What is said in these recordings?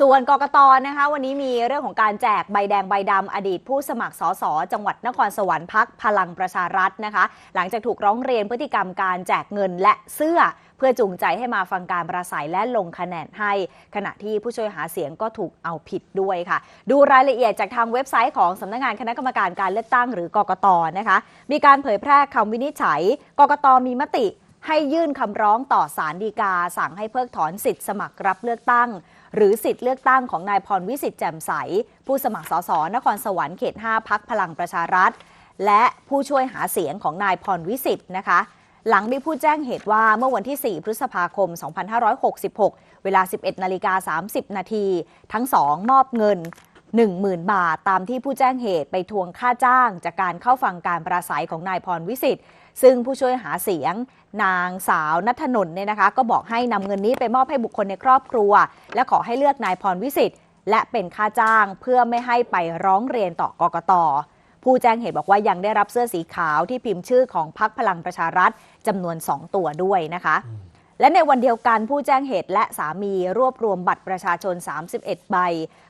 ส่วนกกตนะคะ วันนี้มีเรื่องของการแจกใบแดงใบดำอดีตผู้สมัครสสจังหวัดนครสวรรค์พักพลังประชารัฐนะคะ หลังจากถูกร้องเรียนพฤติกรรมการแจกเงินและเสื้อ เพื่อจูงใจให้มาฟังการประสัยและลงคะแนนให้ ขณะที่ผู้ช่วยหาเสียงก็ถูกเอาผิดด้วยค่ะ ดูรายละเอียดจากทางเว็บไซต์ของสำนักงานคณะกรรมการการเลือกตั้งหรือกกตนะคะ มีการเผยแพร่คำวินิจฉัย กกตมีมติ ให้ยื่นคำร้องต่อศาลฎีกา สั่งให้เพิกถอนสิทธิ์สมัครรับเลือกตั้ง หรือสิทธิ์เลือกตั้งของนายพรวิสิทธิ์แจ่มใส ผู้สมัครสสนครสวรรค์เขต 5 พักพลังประชารัฐ และผู้ช่วยหาเสียงของนายพรวิสิทธิ์นะคะ หลังมีผู้แจ้งเหตุว่าเมื่อวันที่ 4 พฤษภาคม 2566 เวลา 11นาฬิกา30 นาทีทั้งสองมอบเงิน 10,000 บาท ตามที่ผู้แจ้งเหตุไปทวงค่าจ้าง จากการเข้าฟังการปราศัยของนายพรวิสิทธิ์ซึ่งผู้ช่วยหาเสียง นางสาวนัทนนท์เนี่ยนะคะ ก็บอกให้นำเงินนี้ไปมอบให้บุคคลในครอบครัว และขอให้เลือกนายพรวิสิทธิ์และเป็นค่าจ้างเพื่อไม่ให้ไปร้องเรียนต่อกกตผู้แจ้งเหตุบอกว่ายังได้รับเสื้อสีขาวที่พิมพ์ชื่อของพักพลังประชารัฐจำนวน 2 ตัวด้วยนะคะ และในวันเดียวกันผู้แจ้งเหตุและสามีรวบรวมบัตรประชาชน 31 ใบ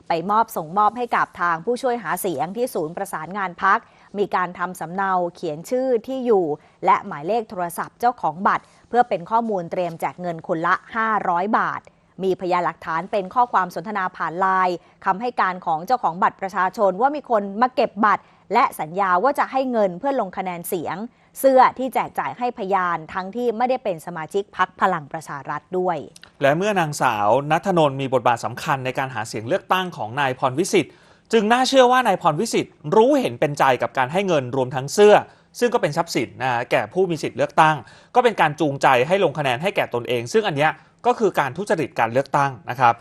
ไปมอบส่งมอบให้กับทางผู้ช่วยหาเสียงที่ศูนย์ประสานงานพัก มีการทำสำเนาเขียนชื่อที่อยู่ และหมายเลขโทรศัพท์เจ้าของบัตร เพื่อเป็นข้อมูลเตรียมแจกเงินคนละ 500 บาท มีพยานหลักฐานเป็นข้อความสนทนาผ่านไลน์คำให้การของเจ้าของบัตรประชาชนว่ามีคนมาเก็บบัตร และสัญญาว่าจะให้เงินเพื่อลงคะแนนเสียง เสื้อที่แจกจ่ายให้พยานทั้งที่ไม่ได้เป็นสมาชิกพักพลังประชารัฐด้วย และเมื่อนางสาวนัทนนท์มีบทบาทสำคัญในการหาเสียงเลือกตั้งของนายพรวิสิทธิ์จึงน่าเชื่อว่านายพรวิสิทธิ์รู้เห็นเป็นใจกับการให้เงินรวมทั้งเสื้อ ซึ่งก็เป็นทรัพย์สินนะแก่ผู้มีสิทธิ์เลือกตั้ง ก็เป็นการจูงใจให้ลงคะแนนให้แก่ตนเอง ซึ่งอันเนี้ยก็คือการทุจริตการเลือกตั้งนะครับ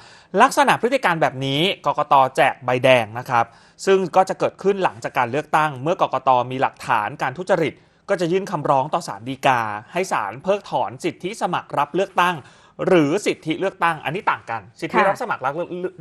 ลักษณะพฤติการแบบนี้กกตแจกใบแดงนะครับ ซึ่งก็จะเกิดขึ้นหลังจากการเลือกตั้ง เมื่อกกตมีหลักฐานการทุจริต ก็จะยื่นคำร้องต่อศาลฎีกา ให้ศาลเพิกถอนสิทธิสมัครรับเลือกตั้ง หรือสิทธิเลือกตั้งอันนี้ต่างกัน สิทธิค่ะรับสมัครรับ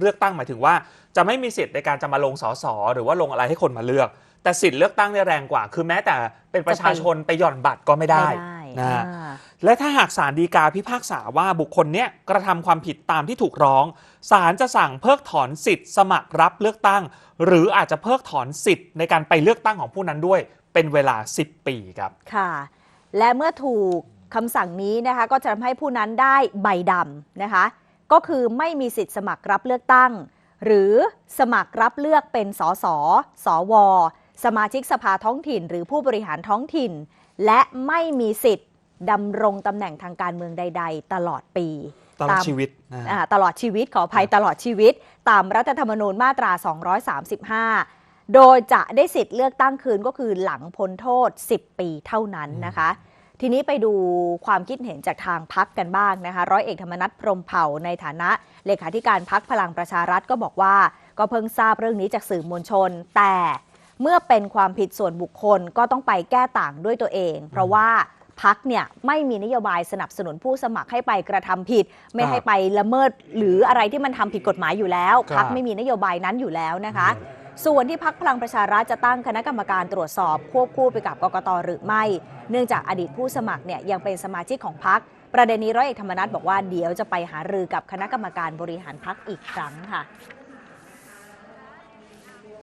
เลือกตั้งหมายถึงว่า จะไม่มีสิทธิ์ในการจะมาลงสสหรือว่าลงอะไรให้คนมาเลือก แต่สิทธิเลือกตั้งเนี่ยแรงกว่า คือแม้แต่เป็นประชาชนไปหย่อนบัตรก็ไม่ได้ไม่ได้นะฮะอ่าและถ้าหากศาลฎีกาพิพากษาว่าบุคคลเนี้ยกระทำความผิดตามที่ถูกร้องศาลจะสั่งเพิกถอนสิทธิ์สมัครรับเลือกตั้ง หรืออาจจะเพิกถอนสิทธิ์ในการไปเลือกตั้งของผู้นั้นด้วย เป็นเวลา 10 ปีครับ ค่ะ และเมื่อถูกคำสั่งนี้นะคะก็จะทำให้ผู้นั้นได้ใบดำนะคะ ก็คือไม่มีสิทธิ์สมัครรับเลือกตั้ง หรือสมัครรับเลือกเป็นสสสว สมาชิกสภาท้องถิ่น หรือผู้บริหารท้องถิ่น และไม่มีสิทธิ์ดำรงตำแหน่งทางการเมืองใด ๆ ตลอดปีตลอดชีวิตนะฮะอ่าตลอดชีวิตขออภัยตลอดชีวิต ตามรัฐธรรมนูญมาตรา 235 โดยจะได้สิทธิ์เลือกตั้งคืนก็คือหลังพ้นโทษ 10 ปีเท่านั้นนะคะ ทีนี้ไปดูความคิดเห็นจากทางพักกันบ้างนะคะ ร้อยเอกธรรมนัฐพรหมเผ่าในฐานะ เลขาธิการพักพลังประชารัฐก็บอกว่า ก็เพิ่งทราบเรื่องนี้จากสื่อมวลชน แต่เมื่อเป็นความผิดส่วนบุคคลก็ต้องไปแก้ต่างด้วยตัวเอง เพราะว่าพักเนี่ยไม่มีนโยบายสนับสนุนผู้สมัครให้ไปกระทำผิด ไม่ให้ไปละเมิด หรืออะไรที่มันทำผิดกฎหมายอยู่แล้วครับพักไม่มีนโยบายนั้นอยู่แล้วนะคะ ส่วนที่พักพลังประชารัฐจะตั้งคณะกรรมการตรวจสอบควบคู่ไปกับกกตหรือไม่ เนื่องจากอดีตผู้สมัครเนี่ยยังเป็นสมาชิกของพักประเด็นนี้ร้อยเอกธรรมนัฐบอกว่าเดี๋ยวจะไปหารือกับคณะกรรมการบริหารพักอีกครั้งค่ะ